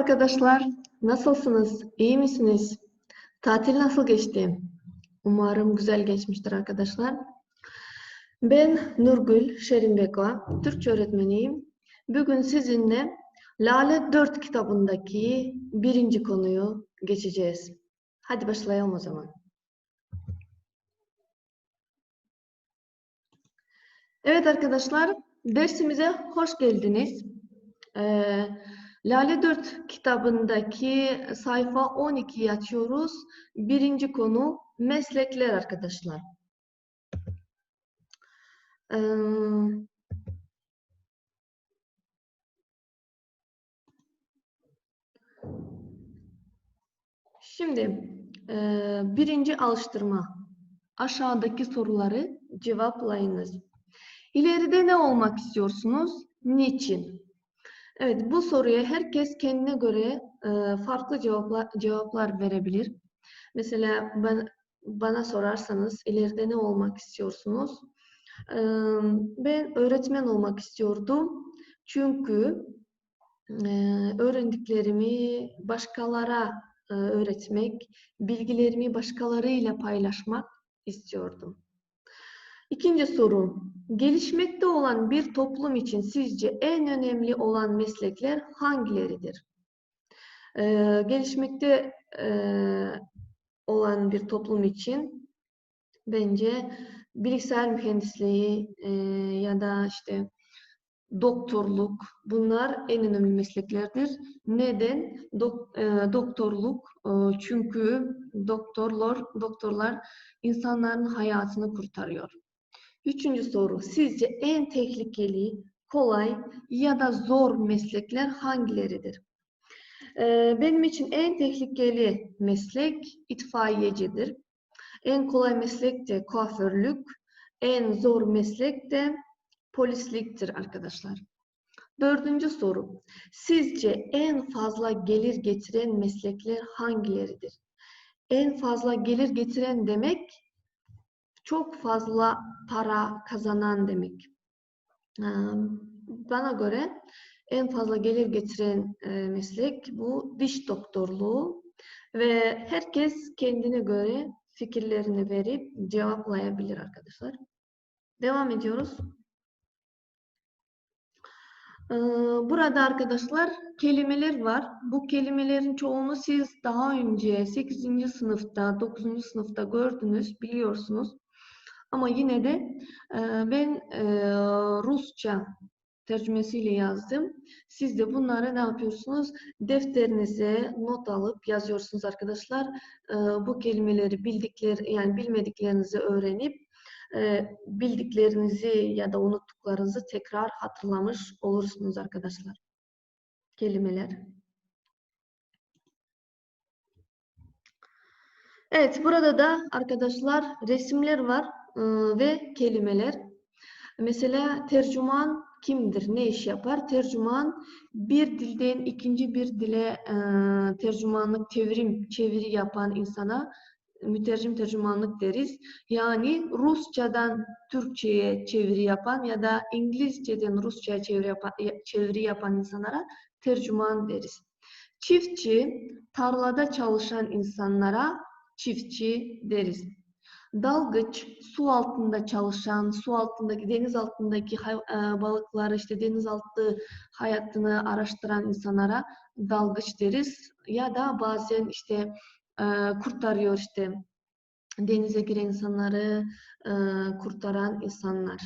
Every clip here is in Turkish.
arkadaşlar. Nasılsınız? İyi misiniz? Tatil nasıl geçti? Umarım güzel geçmiştir arkadaşlar. Ben Nurgül Şerimbekova, Türkçe öğretmeniyim. Bugün sizinle Lale 4 kitabındaki birinci konuyu geçeceğiz. Hadi başlayalım o zaman. Evet arkadaşlar, dersimize hoş geldiniz. Ee, Lale 4 kitabındaki sayfa 12'yi açıyoruz. Birinci konu meslekler arkadaşlar. Ee, Şimdi e, birinci alıştırma. Aşağıdaki soruları cevaplayınız. İleride ne olmak istiyorsunuz? Niçin? Evet, bu soruya herkes kendine göre e, farklı cevaplar, cevaplar verebilir. Mesela ben bana sorarsanız ileride ne olmak istiyorsunuz? E, ben öğretmen olmak istiyordum. Çünkü e, öğrendiklerimi başkalara öğretmek, bilgilerimi başkalarıyla paylaşmak istiyordum. İkinci soru. Gelişmekte olan bir toplum için sizce en önemli olan meslekler hangileridir? Ee, gelişmekte e, olan bir toplum için bence bilgisayar mühendisliği e, ya da işte doktorluk bunlar en önemli mesleklerdir. Neden? Dok, e, doktorluk e, çünkü doktorlar doktorlar insanların hayatını kurtarıyor. Üçüncü soru. Sizce en tehlikeli, kolay ya da zor meslekler hangileridir? Ee, benim için en tehlikeli meslek itfaiyecidir. En kolay meslek de kuaförlük. En zor meslek de polisliktir arkadaşlar. Dördüncü soru. Sizce en fazla gelir getiren meslekler hangileridir? En fazla gelir getiren demek çok fazla para kazanan demek. Bana göre en fazla gelir getiren meslek bu diş doktorluğu ve herkes kendine göre fikirlerini verip cevaplayabilir arkadaşlar. Devam ediyoruz. Burada arkadaşlar kelimeler var. Bu kelimelerin çoğunu siz daha önce 8. sınıfta, 9. sınıfta gördünüz, biliyorsunuz. Ama yine de e, ben e, Rusça tercümesiyle yazdım. Siz de bunları ne yapıyorsunuz? Defterinize not alıp yazıyorsunuz arkadaşlar. E, bu kelimeleri bildikler yani bilmediklerinizi öğrenip bildiklerinizi ya da unuttuklarınızı tekrar hatırlamış olursunuz arkadaşlar. Kelimeler. Evet, burada da arkadaşlar resimler var. Iı, ve kelimeler. Mesela tercüman kimdir? Ne iş yapar? Tercüman bir dilden ikinci bir dile e, tercümanlık, çevirim, çeviri yapan insana mütercim tercümanlık deriz. Yani Rusçadan Türkçe'ye çeviri yapan ya da İngilizceden Rusça'ya çeviri çeviri yapan insanlara tercüman deriz. Çiftçi, tarlada çalışan insanlara çiftçi deriz dalgıç, su altında çalışan, su altındaki, deniz altındaki e, balıkları, işte denizaltı hayatını araştıran insanlara dalgıç deriz. Ya da bazen işte e, kurtarıyor işte denize giren insanları e, kurtaran insanlar.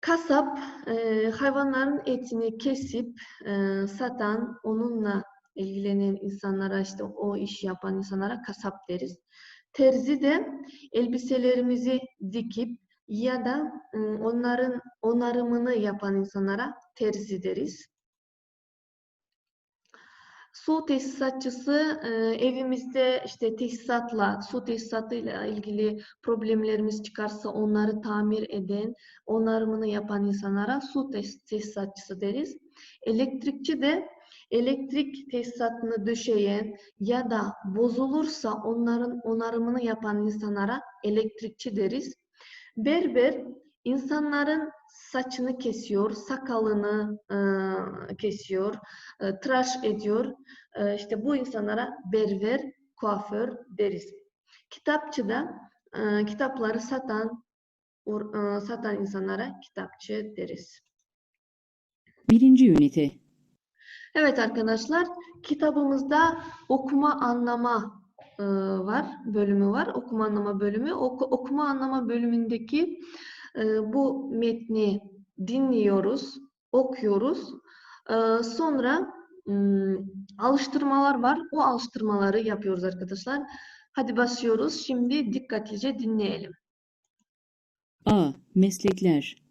Kasap, hayvanların etini kesip satan, onunla ilgilenen insanlara, işte o iş yapan insanlara kasap deriz. Terzi de elbiselerimizi dikip ya da ıı, onların onarımını yapan insanlara terzi deriz. Su tesisatçısı ıı, evimizde işte tesisatla, su tesisatıyla ilgili problemlerimiz çıkarsa onları tamir eden, onarımını yapan insanlara su tesisatçısı deriz. Elektrikçi de elektrik tesisatını döşeyen ya da bozulursa onların onarımını yapan insanlara elektrikçi deriz. Berber insanların saçını kesiyor, sakalını e, kesiyor, e, tıraş ediyor. E, işte bu insanlara berber, kuaför deriz. Kitapçıda e, kitapları satan or- e, satan insanlara kitapçı deriz. Birinci ünite. Evet arkadaşlar, kitabımızda okuma anlama e, var, bölümü var. Okuma anlama bölümü. Oku- okuma anlama bölümündeki e, bu metni dinliyoruz, okuyoruz. E, sonra alıştırmalar var. O alıştırmaları yapıyoruz arkadaşlar. Hadi başlıyoruz. Şimdi dikkatlice dinleyelim. A. Meslekler.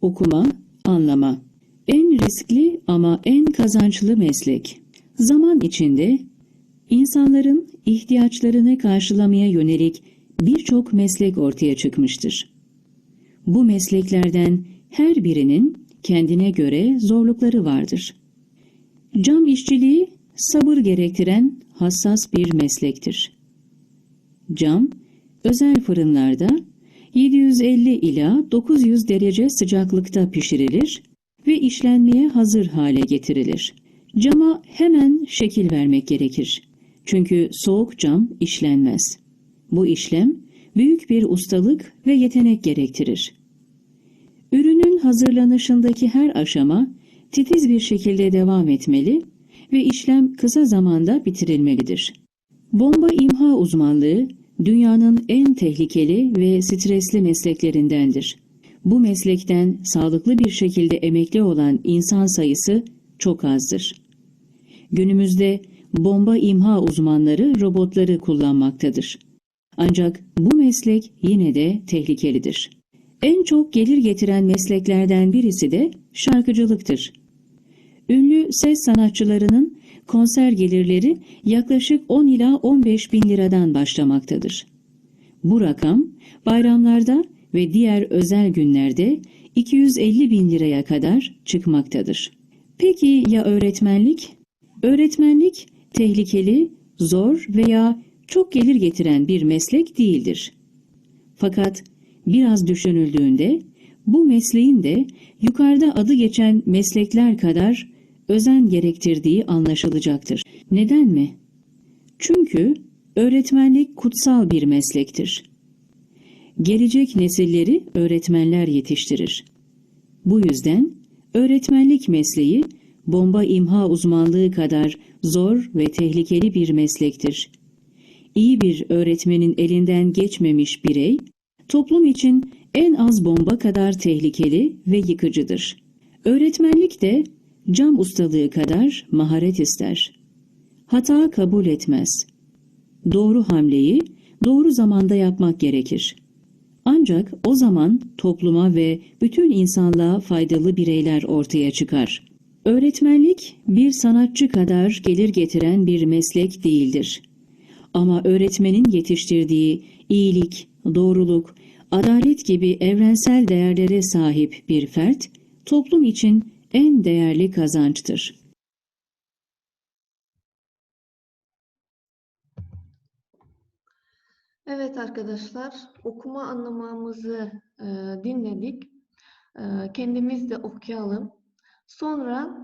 Okuma, anlama. En riskli ama en kazançlı meslek. Zaman içinde insanların ihtiyaçlarını karşılamaya yönelik birçok meslek ortaya çıkmıştır. Bu mesleklerden her birinin kendine göre zorlukları vardır. Cam işçiliği sabır gerektiren hassas bir meslektir. Cam, özel fırınlarda 750 ila 900 derece sıcaklıkta pişirilir ve işlenmeye hazır hale getirilir. Cama hemen şekil vermek gerekir. Çünkü soğuk cam işlenmez. Bu işlem büyük bir ustalık ve yetenek gerektirir. Ürünün hazırlanışındaki her aşama titiz bir şekilde devam etmeli ve işlem kısa zamanda bitirilmelidir. Bomba imha uzmanlığı dünyanın en tehlikeli ve stresli mesleklerindendir. Bu meslekten sağlıklı bir şekilde emekli olan insan sayısı çok azdır. Günümüzde bomba imha uzmanları robotları kullanmaktadır. Ancak bu meslek yine de tehlikelidir. En çok gelir getiren mesleklerden birisi de şarkıcılıktır. Ünlü ses sanatçılarının konser gelirleri yaklaşık 10 ila 15 bin liradan başlamaktadır. Bu rakam bayramlarda ve diğer özel günlerde 250 bin liraya kadar çıkmaktadır. Peki ya öğretmenlik? Öğretmenlik tehlikeli, zor veya çok gelir getiren bir meslek değildir. Fakat biraz düşünüldüğünde bu mesleğin de yukarıda adı geçen meslekler kadar özen gerektirdiği anlaşılacaktır. Neden mi? Çünkü öğretmenlik kutsal bir meslektir. Gelecek nesilleri öğretmenler yetiştirir. Bu yüzden öğretmenlik mesleği bomba imha uzmanlığı kadar zor ve tehlikeli bir meslektir. İyi bir öğretmenin elinden geçmemiş birey, toplum için en az bomba kadar tehlikeli ve yıkıcıdır. Öğretmenlik de cam ustalığı kadar maharet ister. Hata kabul etmez. Doğru hamleyi doğru zamanda yapmak gerekir. Ancak o zaman topluma ve bütün insanlığa faydalı bireyler ortaya çıkar. Öğretmenlik bir sanatçı kadar gelir getiren bir meslek değildir. Ama öğretmenin yetiştirdiği iyilik, doğruluk, adalet gibi evrensel değerlere sahip bir fert, toplum için en değerli kazançtır. Evet arkadaşlar, okuma anlamamızı e, dinledik. E, kendimiz de okuyalım. Sonra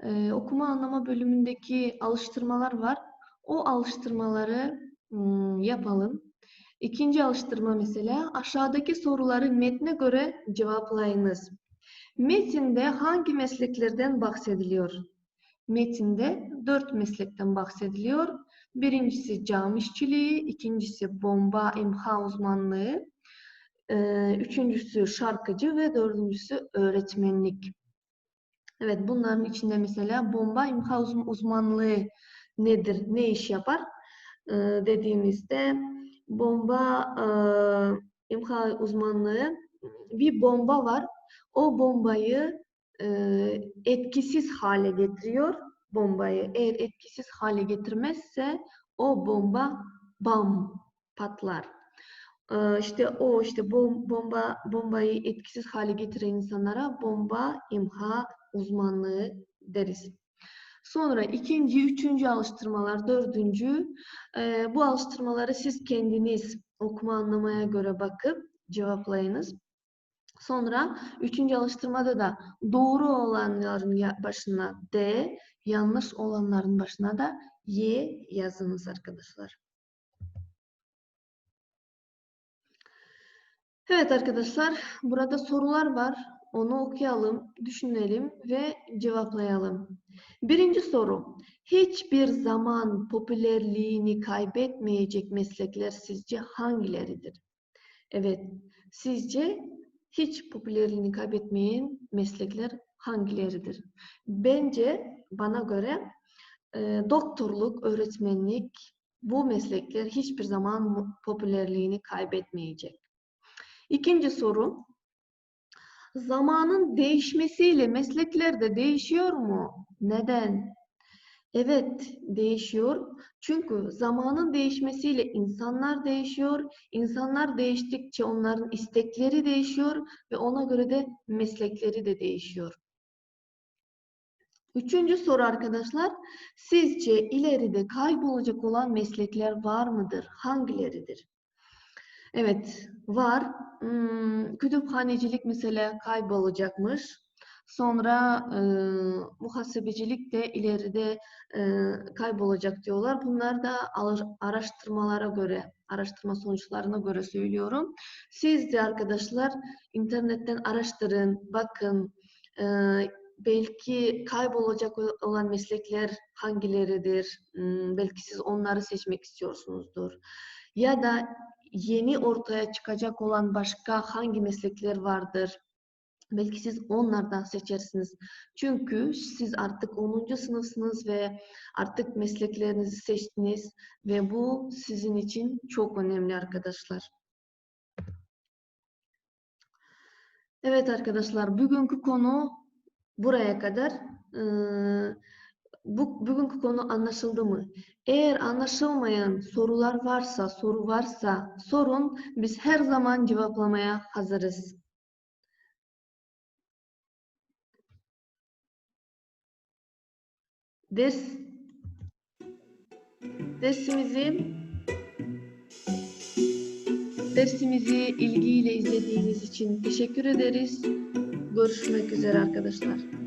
e, okuma anlama bölümündeki alıştırmalar var. O alıştırmaları hmm, yapalım. İkinci alıştırma mesela aşağıdaki soruları metne göre cevaplayınız. Metinde hangi mesleklerden bahsediliyor? Metinde dört meslekten bahsediliyor. Birincisi cam işçiliği, ikincisi bomba imha uzmanlığı, e, üçüncüsü şarkıcı ve dördüncüsü öğretmenlik. Evet bunların içinde mesela bomba imha uz- uzmanlığı nedir, ne iş yapar E, dediğimizde bomba e, imha uzmanlığı bir bomba var. O bombayı etkisiz hale getiriyor. Bombayı eğer etkisiz hale getirmezse o bomba bam patlar. Ee, işte o işte bom- bomba bombayı etkisiz hale getiren insanlara bomba imha uzmanlığı deriz. Sonra ikinci, üçüncü alıştırmalar, dördüncü. Bu alıştırmaları siz kendiniz okuma anlamaya göre bakıp cevaplayınız. Sonra üçüncü alıştırmada da doğru olanların başına D, yanlış olanların başına da Y yazınız arkadaşlar. Evet arkadaşlar, burada sorular var. Onu okuyalım, düşünelim ve cevaplayalım. Birinci soru. Hiçbir zaman popülerliğini kaybetmeyecek meslekler sizce hangileridir? Evet, sizce hiç popülerliğini kaybetmeyen meslekler hangileridir? Bence bana göre e, doktorluk, öğretmenlik bu meslekler hiçbir zaman popülerliğini kaybetmeyecek. İkinci soru. Zamanın değişmesiyle meslekler de değişiyor mu? Neden? Evet, değişiyor. Çünkü zamanın değişmesiyle insanlar değişiyor. İnsanlar değiştikçe onların istekleri değişiyor ve ona göre de meslekleri de değişiyor. Üçüncü soru arkadaşlar. Sizce ileride kaybolacak olan meslekler var mıdır? Hangileridir? Evet, var. Hmm, kütüphanecilik mesela kaybolacakmış. Sonra e, muhasebecilik de ileride e, kaybolacak diyorlar. Bunlar da araştırmalara göre, araştırma sonuçlarına göre söylüyorum. Siz de arkadaşlar internetten araştırın, bakın. E, belki kaybolacak olan meslekler hangileridir? Hmm, belki siz onları seçmek istiyorsunuzdur. Ya da yeni ortaya çıkacak olan başka hangi meslekler vardır? Belki siz onlardan seçersiniz. Çünkü siz artık 10. sınıfsınız ve artık mesleklerinizi seçtiniz ve bu sizin için çok önemli arkadaşlar. Evet arkadaşlar, bugünkü konu buraya kadar. Ee, bu bugünkü konu anlaşıldı mı? Eğer anlaşılmayan sorular varsa, soru varsa sorun. Biz her zaman cevaplamaya hazırız. Ders dersimizi dersimizi ilgiyle izlediğiniz için teşekkür ederiz. Görüşmek üzere arkadaşlar.